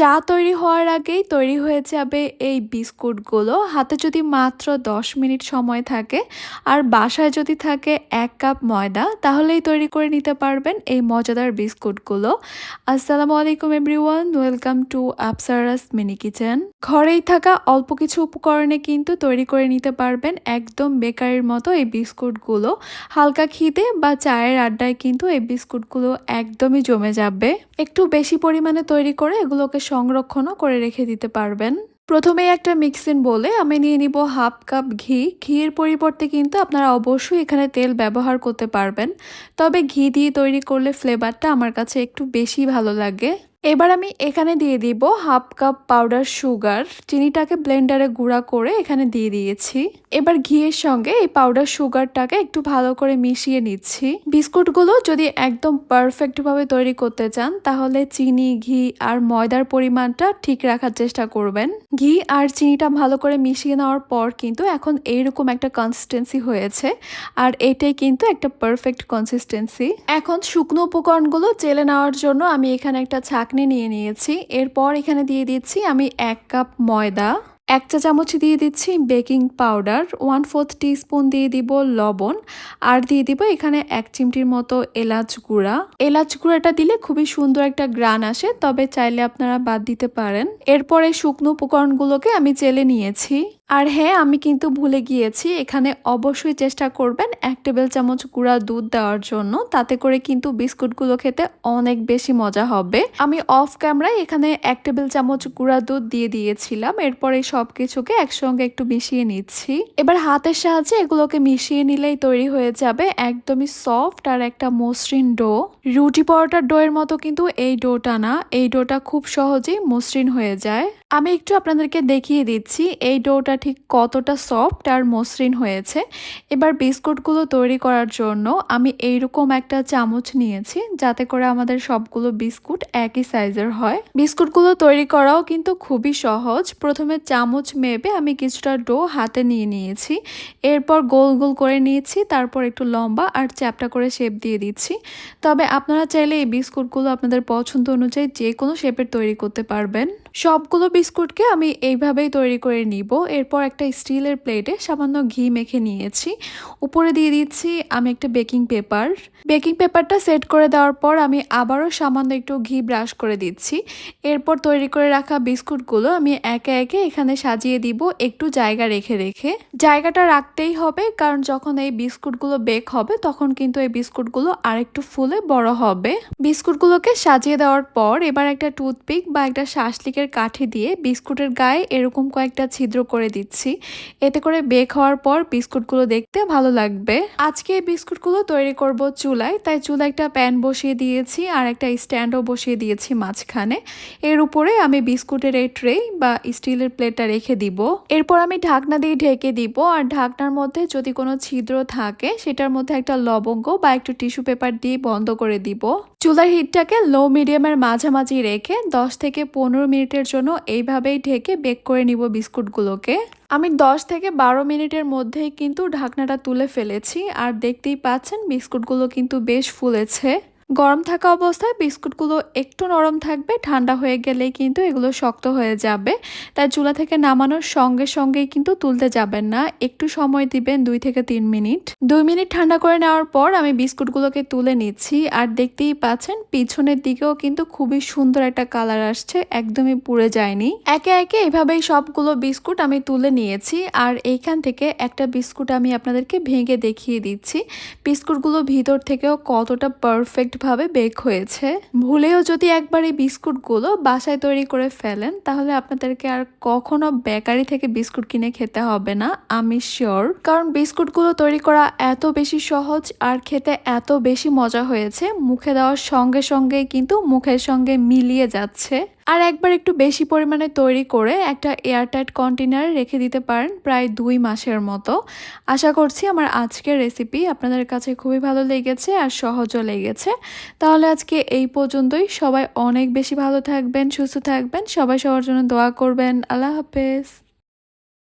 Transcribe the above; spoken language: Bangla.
চা তৈরি হওয়ার আগেই তৈরি হয়ে যাবে এই বিস্কুটগুলো। হাতে যদি মাত্র 10 মিনিট সময় থাকে আর বাসায় যদি থাকে এক কাপ ময়দা, তাহলেই তৈরি করে নিতে পারবেন এই মজাদার বিস্কুটগুলো। আসসালামু আলাইকুম everyone, welcome to Apsara's mini kitchen. ঘরেই থাকা অল্প কিছু উপকরণে কিন্তু তৈরি করে নিতে পারবেন একদম বেকারির মতো এই বিস্কুটগুলো। হালকা খিদে বা চায়ের আড্ডায় কিন্তু এই বিস্কুটগুলো একদমই জমে যাবে। একটু বেশি পরিমাণে তৈরি করে এগুলোকে সংরক্ষণও করে রেখে দিতে পারবেন। প্রথমে একটা মিক্সিং বলে আমি নিয়ে নিব হাফ কাপ ঘি। ঘির পরিবর্তে কিন্তু আপনারা অবশ্যই এখানে তেল ব্যবহার করতে পারবেন। তবে ঘি দিয়ে তৈরি করলে ফ্লেভারটা আমার কাছে একটু বেশি ভালো লাগে। এবার আমি এখানে দিয়ে দিব হাফ কাপ পাউডার সুগার, চিনিটাকে ব্লেন্ডারে গুঁড়া করে এখানে দিয়ে দিয়েছি। এবার ঘিয়ের সঙ্গে এই পাউডার সুগারটাকে একটু ভালো করে মিশিয়ে নিচ্ছি। বিস্কুটগুলো যদি একদম পারফেক্টভাবে তৈরি করতে চান, তাহলে চিনি, ঘি আর ময়দার পরিমাণটা ঠিক রাখার চেষ্টা করবেন। ঘি আর চিনিটা ভালো করে মিশিয়ে নেওয়ার পর কিন্তু এখন এইরকম একটা কনসিস্টেন্সি হয়েছে আর এটাই কিন্তু একটা পারফেক্ট কনসিস্টেন্সি এখন শুকনো উপকরণগুলো চেলে নেওয়ার জন্য আমি এখানে একটা ছাক চাটনি নিয়ে নিয়েছি। এরপর এখানে দিয়ে দিচ্ছি আমি এক কাপ ময়দা, এক চা চামচ দিয়ে দিচ্ছি baking powder one fourth spoon দিয়ে দিব লবণ, আর দিয়ে দিব এখানে এক চিমটির মতো এলাচ গুঁড়া। এলাচ গুঁড়াটা দিলে খুবই সুন্দর একটা গ্রান আসে, তবে চাইলে আপনারা বাদ দিতে পারেন। এরপরে শুকনো উপকরণগুলোকে আমি চেলে নিয়েছি। আর হ্যাঁ আমি কিন্তু ভুলে গিয়েছি, এখানে অবশ্যই চেষ্টা করবেন এক টেবিল চামচ গুঁড়া দুধ দেওয়ার জন্য। তাতে করে কিন্তু বিস্কুটগুলো খেতে অনেক বেশি মজা হবে। আমি অফ ক্যামেরায় এখানে এক টেবিল চামচ গুঁড়া দুধ দিয়ে দিয়েছিলাম। এরপরে সব কিছুকে একসঙ্গে একটু মিশিয়ে নিচ্ছি। এবার হাতের সাহায্যে এগুলোকে মিশিয়ে নিলেই তৈরি হয়ে যাবে একদমই সফট আর একটা মসৃণ ডো। রুটি পরোটার ডোয়ের মতো কিন্তু এই ডোটা না। এই ডোটা খুব সহজেই মসৃণ হয়ে যায়। আমি একটু আপনাদেরকে দেখিয়ে দিচ্ছি, এই ডোটা ঠিক কতটা সফট আর মসৃণ হয়েছে। এবার বিস্কুটগুলো তৈরি করার জন্য আমি এইরকম একটা চামচ নিয়েছি, যাতে করে আমাদের সবগুলো বিস্কুট একই সাইজের হয়। বিস্কুটগুলো তৈরি করাও কিন্তু খুবই সহজ। প্রথমে চামচ মেপে আমি কিছুটা ডো হাতে নিয়ে নিয়েছি। এরপর গোল গোল করে নিয়েছি, তারপর একটু লম্বা আর চ্যাপটা করে শেপ দিয়ে দিচ্ছি। তবে আপনারা চাইলে এই বিস্কুটগুলো আপনাদের পছন্দ অনুযায়ী যে কোনো শেপের তৈরি করতে পারবেন। সবগুলো বিস্কুটকে আমি এইভাবেই তৈরি করে নিব। এরপর একটা স্টিলের প্লেটে সামান্য ঘি মেখে নিয়েছি। উপরে দিয়ে দিচ্ছি আমি একটা বেকিং পেপার। বেকিং পেপারটা সেট করে দেওয়ার পর আমি আবারও সামান্য একটু ঘি ব্রাশ করে দিচ্ছি। এরপর তৈরি করে রাখা বিস্কুটগুলো আমি একে একে এখানে সাজিয়ে দিব একটু জায়গা রেখে রেখে। জায়গাটা রাখতেই হবে কারণ যখন এই বিস্কুটগুলো বেক হবে তখন কিন্তু এই বিস্কুটগুলো আরেকটু ফুলে বড় হবে। বিস্কুটগুলোকে সাজিয়ে দেওয়ার পর এবার একটা টুথপিক বা একটা শাসলিকের কাঠের কাঠি দিয়ে বিস্কুটের গায়ে এরকম কয়েকটা ছিদ্র করে দিচ্ছি। এতে করে বেক হওয়ার পর বিস্কুটগুলো দেখতে ভালো লাগবে। আজকে এই বিস্কুটগুলো তৈরি করব চুলায়, তাই চুলায় একটা প্যান বসিয়ে দিয়েছি আর একটা স্ট্যান্ডও বসিয়ে দিয়েছি মাঝখানে। এর উপরে আমি বিস্কুটের এই ট্রে বা স্টিলের প্লেটটা রেখে দিব। এরপর আমি ঢাকনা দিয়ে ঢেকে দিব আর ঢাকনার মধ্যে যদি কোনো ছিদ্র থাকে, সেটার মধ্যে একটা লবঙ্গ বা একটু টিস্যু পেপার দিয়ে বন্ধ করে দিব। চুলার হিটটাকে লো মিডিয়ামের মাঝামাঝি রেখে দশ থেকে পনেরো মিনিটের জন্য এইভাবেই ঢেকে বেক করে নিব বিস্কুটগুলোকে। আমি দশ থেকে বারো মিনিটের মধ্যেই কিন্তু ঢাকনাটা তুলে ফেলেছি, আর দেখতেই পাচ্ছেন বিস্কুটগুলো কিন্তু বেশ ফুলেছে। গরম থাকা অবস্থায় বিস্কুটগুলো একটু নরম থাকবে, ঠান্ডা হয়ে গেলেই কিন্তু এগুলো শক্ত হয়ে যাবে। তাই চুলা থেকে নামানোর সঙ্গে সঙ্গেই কিন্তু তুলতে যাবেন না। একটু সময় দিবেন দুই থেকে তিন মিনিট। দুই মিনিট ঠান্ডা করে নেওয়ার পর আমি বিস্কুটগুলোকে তুলে নিচ্ছি। আর দেখতেই পাচ্ছেন, পিছনের দিকেও কিন্তু খুবই সুন্দর একটা কালার আসছে, একদমই পুড়ে যায়নি। একে একে এভাবেই সবগুলো বিস্কুট আমি তুলে নিয়েছি। আর এইখান থেকে একটা বিস্কুট আমি আপনাদেরকে ভেঙে দেখিয়ে দিচ্ছি। বিস্কুটগুলো ভিতর থেকেও কতটা পারফেক্ট ভাবে বেক হয়েছে। ভুলেও যদি একবার এই বিস্কুটগুলো বাসায় তৈরি করে ফেলেন, তাহলে আপনাদেরকে আর কখনো বেকারি থেকে বিস্কুট কিনে খেতে হবে না, আমি শিওর। কারণ বিস্কুটগুলো তৈরি করা এত বেশি সহজ আর খেতে এত বেশি মজা হয়েছে, মুখে দেওয়ার সঙ্গে সঙ্গে কিন্তু মুখের সঙ্গে মিলিয়ে যাচ্ছে। আর একবার একটু বেশি পরিমাণে তৈরি করে একটা এয়ারটাইট কন্টেনার রেখে দিতে পারেন প্রায় দুই মাসের মতো। আশা করছি আমার আজকের রেসিপি আপনাদের কাছে খুবই ভালো লেগেছে আর সহজও লেগেছে। তাহলে আজকে এই পর্যন্তই। সবাই অনেক বেশি ভালো থাকবেন, সুস্থ থাকবেন। সবাই সবার জন্য দোয়া করবেন। আল্লাহ হাফেজ।